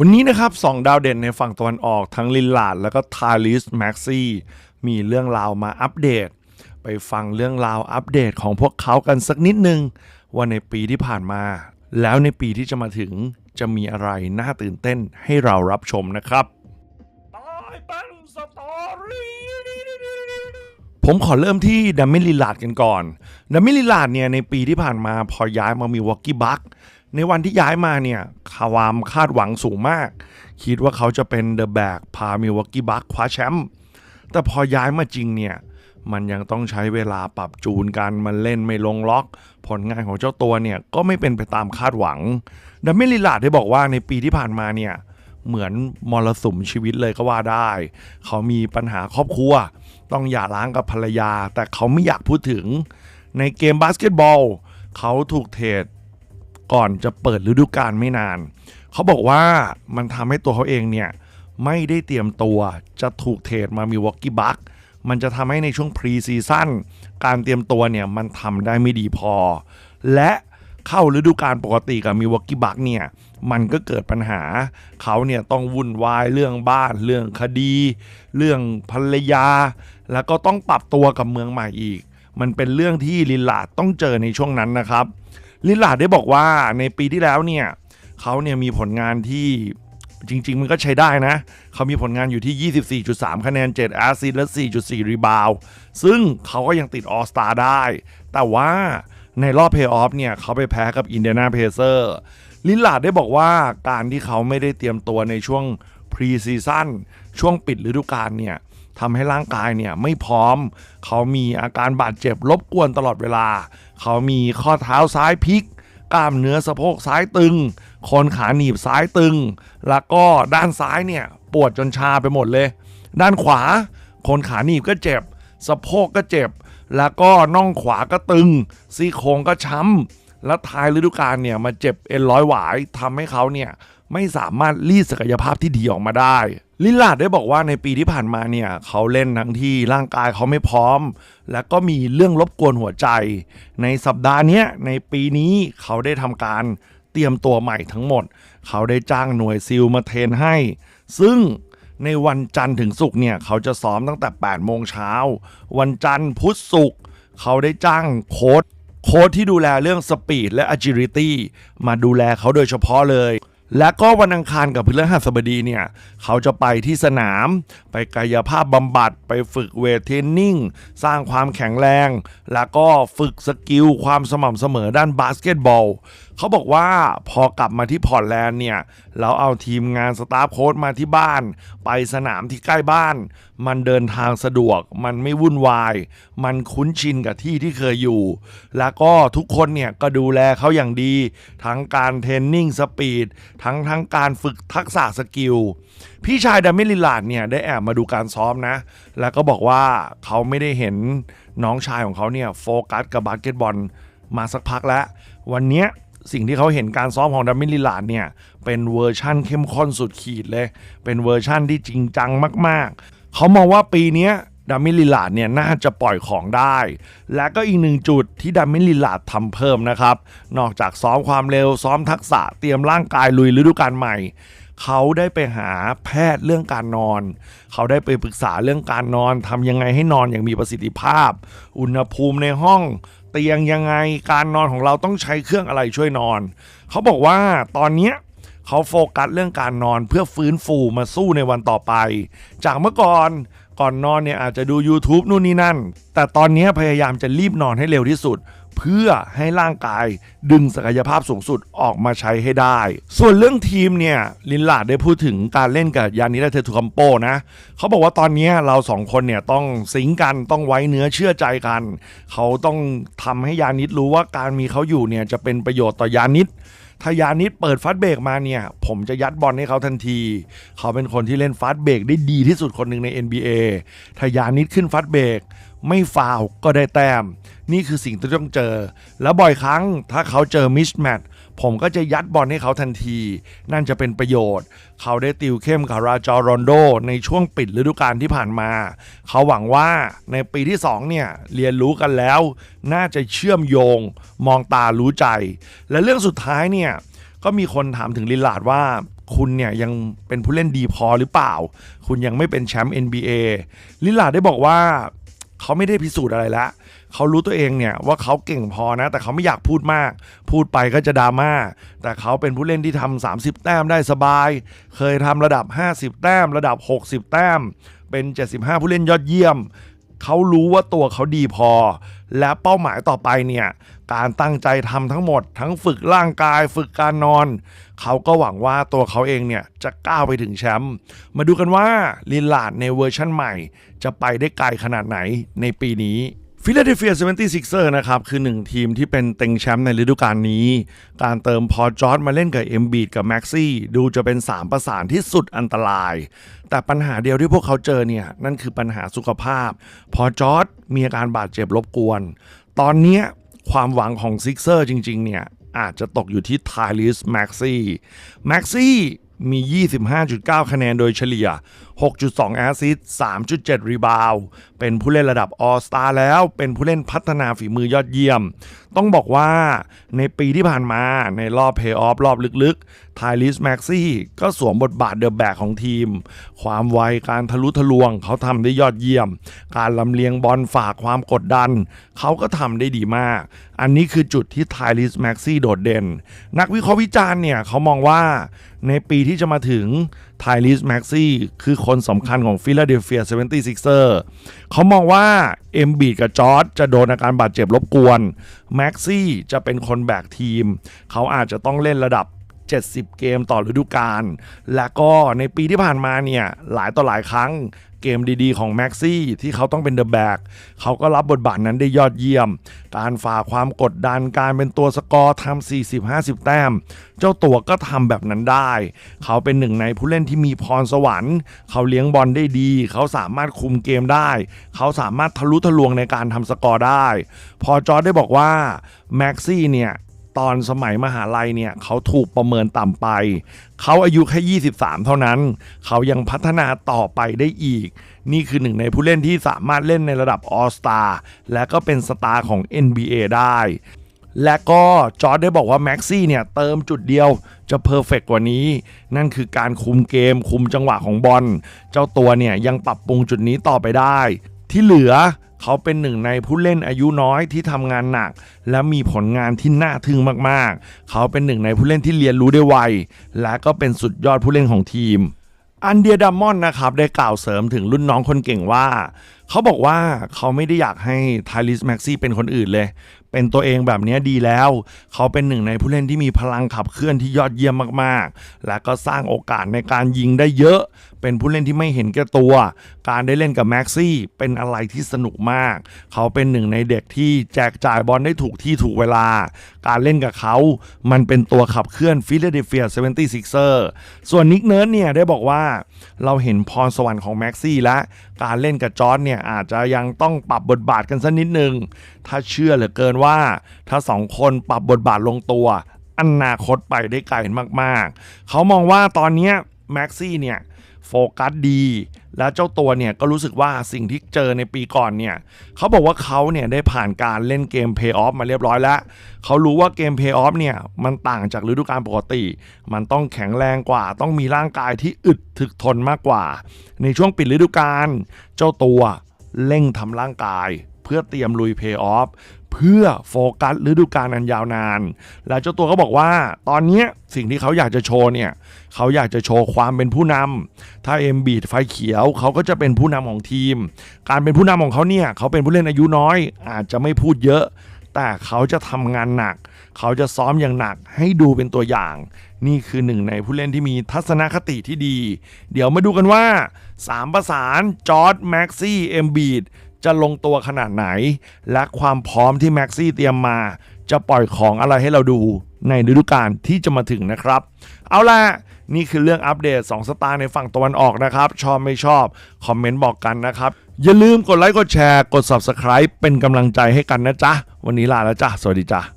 วันนี้นะครับสองดาวเด่นในฝั่งตะวันออกทั้งลินลาดแล้วก็ทาลิสแม็กซี่มีเรื่องราวมาอัปเดต ไปฟังเรื่องราวอัปเดตของพวกเขากันสักนิดนึง ว่าในปีที่ผ่านมา แล้วในปีที่จะมาถึงจะมีอะไรน่าตื่นเต้นให้เรารับชมนะครับผมขอเริ่มที่ดัมมิลลิลาดกันก่อนดัมมิลลิลาดเนี่ยในปีที่ผ่านมาพอย้ายมามีวอกกี้บัค ในวันที่ย้ายมาเนี่ยความคาดหวังสูงมาก คิดว่าเขาจะเป็นเดอะแบกพามิวกกี้บัคคว้าแชมป์แต่พอย้ายมาจริงเนี่ยมันยังต้องใช้เวลาปรับจูนกันมันเล่นไม่ลงล็อก ผลงานของเจ้าตัวเนี่ยก็ไม่เป็นไปตามคาดหวังดัมเมลิลาดได้บอกว่าในปีที่ผ่านมาเนี่ยเหมือนมรสุมชีวิตเลยก็ว่าได้ เขามีปัญหาครอบครัว ต้องหย่าร้างกับภรรยา แต่เขาไม่อยากพูดถึง ในเกมบาสเกตบอล เขาถูกเทรด ก่อนจะเปิดฤดูกาลไม่นาน เขาบอกว่ามันทำให้ตัวเขาเองเนี่ยไม่ได้เตรียมตัวจะถูกเทรดมามีวอกกี้บัคมันจะทำให้ในช่วงพรีซีซั่นการเตรียมตัวเนี่ยมันทำได้ไม่ดีพอ และเข้าฤดูกาลปกติกับมีวอกกี้บัคเนี่ยมันก็เกิดปัญหา เขาเนี่ยต้องวุ่นวายเรื่องบ้านเรื่องคดี เรื่องภรรยา แล้วก็ต้องปรับตัวกับเมืองใหม่อีก มันเป็นเรื่องที่ลิลลาต้องเจอในช่วงนั้นนะครับ ลิลลาดได้บอกว่าในปีที่แล้วเนี่ยเขาเนี่ยมีผลงานที่จริง ๆ มันก็ใช้ได้นะ เขามีผลงานอยู่ที่ 24.3 คะแนน 7 แอสซิสและ 4.4 รีบาวซึ่งเขาก็ยังติดออสตาได้ แต่ว่าในรอบเพย์ออฟเนี่ยเขาไปแพ้กับอินเดียนาเพเซอร์ลิลลาดได้บอกว่าการที่เขาไม่ได้เตรียมตัวในช่วงพรีซีซั่นช่วงปิดฤดูกาลเนี่ย ทำให้ร่างกายเนี่ยไม่พร้อม เขามีอาการบาดเจ็บรบกวนตลอดเวลา เขามีข้อเท้าซ้ายพลิก กล้ามเนื้อสะโพกซ้ายตึงโคนขาหนีบซ้ายตึง แล้วก็ด้านซ้ายเนี่ยปวดจนชาไปหมดเลย ด้านขวาคนขาหนีบก็เจ็บ สะโพกก็เจ็บ แล้วก็น่องขวาก็ตึง ซี่โครงก็ช้ำ และท้ายฤดูกาลเนี่ยมาเจ็บเอ็นร้อยหวายทำให้เขาเนี่ยไม่สามารถรีดศักยภาพที่ดีออกมาได้ ลิลลาดได้บอกว่าในปีที่ผ่านมาเนี่ยเขาเล่นทั้งที่ร่างกายเขาไม่พร้อม และก็มีเรื่องรบกวนหัวใจ ในสัปดาห์นี้ในปีนี้เขาได้ทำการเตรียมตัวใหม่ทั้งหมด เขาได้จ้างหน่วยซิลมาเทรนให้ ซึ่งในวันจันทร์ถึงศุกร์เนี่ยเขาจะซ้อมตั้งแต่8โมงเช้า วันจันทร์พุธศุกร์เขาได้จ้างโค้ชโค้ชที่ดูแลเรื่องสปีดและ agility มาดูแลเขาโดยเฉพาะเลย และก็วันอังคารกับพฤหัสบดีเนี่ย เขาจะไปที่สนาม ไปกายภาพบำบัด ไปฝึกเวทเทรนนิ่ง สร้างความแข็งแรง แล้วก็ฝึกสกิลความสม่ำเสมอด้านบาสเกตบอล เขาบอกว่าพอกลับมาที่พอร์ตแลนด์เนี่ย เราเอาทีมงานสตาฟโค้ชมาที่บ้าน ไปสนามที่ใกล้บ้าน มันเดินทางสะดวก มันไม่วุ่นวาย มันคุ้นชินกับที่ที่เคยอยู่ แล้วก็ทุกคนเนี่ยก็ดูแลเขาอย่างดี ทั้งการเทรนนิ่งสปีดทั้งทั้งการฝึกทักษะสกิล พี่ชายดามิลิลลาดเนี่ยได้แอบมาดูการซ้อมนะ แล้วก็บอกว่าเขาไม่ได้เห็นน้องชายของเขาเนี่ยโฟกัสกับบาสเกตบอลมาสักพักแล้ว วันเนี้ย สิ่งที่เขาเห็นการซ้อมของดามิลิลาร์ดเนี่ย เป็นเวอร์ชั่นเข้มข้นสุดขีดเลย เป็นเวอร์ชั่นที่จริงจังมาก ๆ เขามองว่าปีนี้ดามิลิลาร์ดเนี่ยน่าจะปล่อยของได้ และก็อีกหนึ่งจุดที่ดามิลิลาร์ดทำเพิ่มนะครับ นอกจากซ้อมความเร็วซ้อมทักษะเตรียมร่างกายลุยฤดูกาลใหม่เขาได้ไปหาแพทย์เรื่องการนอน เขาได้ไปปรึกษาเรื่องการนอนทำยังไงให้นอนอย่างมีประสิทธิภาพ อุณหภูมิในห้อง เตียงยังไง การนอนของเราต้องใช้เครื่องอะไรช่วยนอน เขาบอกว่าตอนเนี้ยเขาโฟกัสเรื่องการนอนเพื่อฟื้นฟูมาสู้ในวันต่อไป จากเมื่อก่อนก่อนนอนเนี่ยอาจจะดู YouTube นู่นนี่นั่น แต่ตอนนี้พยายามจะรีบนอนให้เร็วที่สุด เพื่อให้ร่างกายดึงศักยภาพสูงสุดออกมาใช้ให้ได้ ส่วนเรื่องทีมเนี่ยลินลาดได้พูดถึงการเล่นกับยานิดาเทตูคัมโปนะเขาบอกว่าตอนนี้เราสองคนเนี่ยต้องสิงกันต้องไว้เนื้อเชื่อใจกัน เขาต้องทำให้ยานิดรู้ว่าการมีเขาอยู่เนี่ยจะเป็นประโยชน์ต่อยานิด ถ้ายานิดเปิดฟาสต์เบรกมาเนี่ย ผมจะยัดบอลให้เขาทันที เขาเป็นคนที่เล่นฟาสต์เบรกได้ดีที่สุดคนหนึ่งใน NBA ถ้ายานิดขึ้นฟาสต์เบรกไม่ฟาวก็ได้แต้ม นี่คือสิ่งที่ต้องเจอ แล้วบ่อยครั้งถ้าเขาเจอมิชแมท ผมก็จะยัดบอลให้เขาทันที นั่นจะเป็นประโยชน์ เขาได้ติวเข้มกับราจอรอนโด ในช่วงปิดฤดูกาลที่ผ่านมา เขาหวังว่าในปีที่ 2 เนี่ย เรียนรู้กันแล้ว น่าจะเชื่อมโยง มองตารู้ใจ และเรื่องสุดท้ายเนี่ย ก็มีคนถามถึงลิลลาร์ดว่าคุณเนี่ยยังเป็นผู้เล่นดีพอหรือเปล่า คุณยังไม่เป็นแชมป์ NBA ลิลลาร์ดได้บอกว่า เขาไม่ได้พิสูจน์อะไรแล้ว เขารู้ตัวเองเนี่ยว่าเขาเก่งพอนะ แต่เขาไม่อยากพูดมาก พูดไปก็จะดราม่าแต่เขาเป็นผู้เล่นที่ทำ30 แต้มได้สบาย เคยทำระดับ 50 แต้ม ระดับ 60 แต้ม เป็น 75 ผู้เล่นยอดเยี่ยม เขารู้ว่าตัวเขาดีพอ และเป้าหมายต่อไปเนี่ยการตั้งใจทำทั้งหมด ทั้งฝึกร่างกายฝึกการนอน เขาก็หวังว่าตัวเขาเองเนี่ย จะก้าวไปถึงแชมป์มาดูกันว่าลินลาดในเวอร์ชั่นใหม่ จะไปได้ไกลขนาดไหนในปีนี้ ฟิลาเดลเฟีย 76er นะครับ คือหนึ่งทีมที่เป็นเต็งแชมป์ในฤดูกาลนี้ การเติมพอจอร์ดมาเล่นกับเอ็มบีดกับแม็กซี่ดูจะเป็น 3 ประสานที่สุดอันตราย แต่ปัญหาเดียวที่พวกเขาเจอเนี่ย นั่นคือปัญหาสุขภาพ พอจอร์ดมีอาการบาดเจ็บรบกวน ตอนนี้ความหวังของซิกเซอร์จริง ๆ เนี่ย อาจจะตกอยู่ที่ไทลิสแม็กซี่แม็กซี่มี 25.9 คะแนนโดยเฉลี่ย 6.2แอสซิสต์3.7รีบาวด์เป็นผู้เล่นระดับออสตาแล้ว เป็นผู้เล่นพัฒนาฝีมือยอดเยี่ยม ต้องบอกว่าในปีที่ผ่านมาในรอบเพย์ออฟรอบลึกๆไทลิสแม็กซี่ก็สวมบทบาทเดอะแบกของทีม ความไวการทะลุทะลวงเขาทำได้ยอดเยี่ยม การลำเลียงบอลฝากความกดดัน เขาก็ทำได้ดีมาก อันนี้คือจุดที่ไทลิสแม็กซี่โดดเด่น นักวิเคราะห์วิจารณ์เนี่ยเขามองว่าในปีที่จะมาถึงไทลิสแม็กซี่คือคนสำคัญของฟิลาเดลเฟีย 76er เขามองว่าเอ็มบีกับจอร์ดจะโดนอาการบาดเจ็บรบกวนแม็กซี่จะเป็นคนแบกทีม เขาอาจจะต้องเล่นระดับ 70 เกมต่อฤดูกาลและก็ในปีที่ผ่านมาเนี่ย หลายต่อหลายครั้ง เกมดีๆของแม็กซี่ที่เขาต้องเป็นเดอะแบกเขาก็รับบทบาทนั้นได้ยอดเยี่ยม การฝ่าความกดดันการเป็นตัวสกอร์ทำ40-50 แต้ม เจ้าตัวก็ทำแบบนั้นได้ เขาเป็นหนึ่งในผู้เล่นที่มีพรสวรรค์ เขาเลี้ยงบอลได้ดี เขาสามารถคุมเกมได้ เขาสามารถทะลุทะลวงในการทำสกอร์ได้ พอจอร์ดได้บอกว่าแม็กซี่เนี่ย ตอนสมัยมหาลัยเนี่ยเขาถูกประเมินต่ำไป เขาอายุแค่ 23 เท่านั้น เขายังพัฒนาต่อไปได้อีก นี่คือหนึ่งในผู้เล่นที่สามารถเล่นในระดับออสตาและก็เป็นสตาร์ของ NBA ได้และก็จอร์ดได้บอกว่าแม็กซี่เนี่ยเติมจุดเดียวจะเพอร์เฟกกว่านี้ นั่นคือการคุมเกมคุมจังหวะของบอล เจ้าตัวเนี่ยยังปรับปรุงจุดนี้ต่อไปได้ ที่เหลือ เขาเป็นหนึ่งในผู้เล่นอายุน้อยที่ทำงานหนัก และมีผลงานที่น่าทึ่งมากๆ เขาเป็นหนึ่งในผู้เล่นที่เรียนรู้ได้ไว และก็เป็นสุดยอดผู้เล่นของทีมอันเดียดัมมอนนะครับได้กล่าวเสริมถึงรุ่นน้องคนเก่งว่า เขาบอกว่าเขาไม่ได้อยากให้ไทลิสแม็กซี่เป็นคนอื่นเลย เป็นตัวเองแบบนี้ดีแล้ว เขาเป็นหนึ่งในผู้เล่นที่มีพลังขับเคลื่อนที่ยอดเยี่ยมมากๆ และก็สร้างโอกาสในการยิงได้เยอะ เป็นผู้เล่นที่ไม่เห็นแก่ตัว การได้เล่นกับแม็กซี่เป็นอะไรที่สนุกมาก เขาเป็นหนึ่งในเด็กที่แจกจ่ายบอลได้ถูกที่ถูกเวลา การเล่นกับเขา มันเป็นตัวขับเคลื่อนฟิลาเดลเฟีย 76er ส่วนนิกเนิร์ดเนี่ยได้บอกว่า เราเห็นพรสวรรค์ของแม็กซี่และการเล่นกับจอร์ดเนี่ยอาจจะยังต้องปรับบทบาทกันสักนิดนึง ถ้าเชื่อเหลือเกินว่าถ้าสองคนปรับบทบาทลงตัวอนาคตไปได้ไกลมากๆ เขามองว่าตอนนี้ แม็กซี่เนี่ยโฟกัสดี แล้วเจ้าตัวเนี่ยก็รู้สึกว่าสิ่งที่เจอในปีก่อนเนี่ยเขาบอกว่าเขาเนี่ยได้ผ่านการเล่นเกมเพย์ออฟมาเรียบร้อยแล้ว เขารู้ว่าเกมเพย์ออฟเนี่ยมันต่างจากฤดูกาลปกติ มันต้องแข็งแรงกว่า ต้องมีร่างกายที่อึดถึกทนมากกว่า ในช่วงปิดฤดูกาลเจ้าตัวเร่งทำร่างกาย เพื่อเตรียมลุยเพย์ออฟ เพื่อโฟกัสฤดูกาลอันยาวนาน และเจ้าตัวก็บอกว่า ตอนนี้สิ่งที่เขาอยากจะโชว์เนี่ย เขาอยากจะโชว์ความเป็นผู้นำถ้าเอ็มบีดไฟเขียว เขาก็จะเป็นผู้นำของทีม การเป็นผู้นำของเขาเนี่ยเขาเป็นผู้เล่นอายุน้อย อาจจะไม่พูดเยอะ แต่เขาจะทำงานหนัก เขาจะซ้อมอย่างหนักให้ดูเป็นตัวอย่าง นี่คือหนึ่งในผู้เล่นที่มีทัศนคติที่ดี เดี๋ยวมาดูกันว่า 3 ประสานจอร์ดแม็กซี่เอ็มบีด จะลงตัวขนาดไหน และความพร้อมที่แม็กซี่เตรียมมา จะปล่อยของอะไรให้เราดูในฤดูกาลที่จะมาถึงนะครับ เอาล่ะ นี่คือเรื่องอัปเดต 2 สตาร์ในฝั่งตะวันออกนะครับ ชอบไม่ชอบ คอมเมนต์บอกกันนะครับ อย่าลืมกดไลค์กดแชร์กด Subscribe เป็นกำลังใจให้กันนะจ๊ะ วันนี้ลาแล้วจ้ะสวัสดีจ้ะ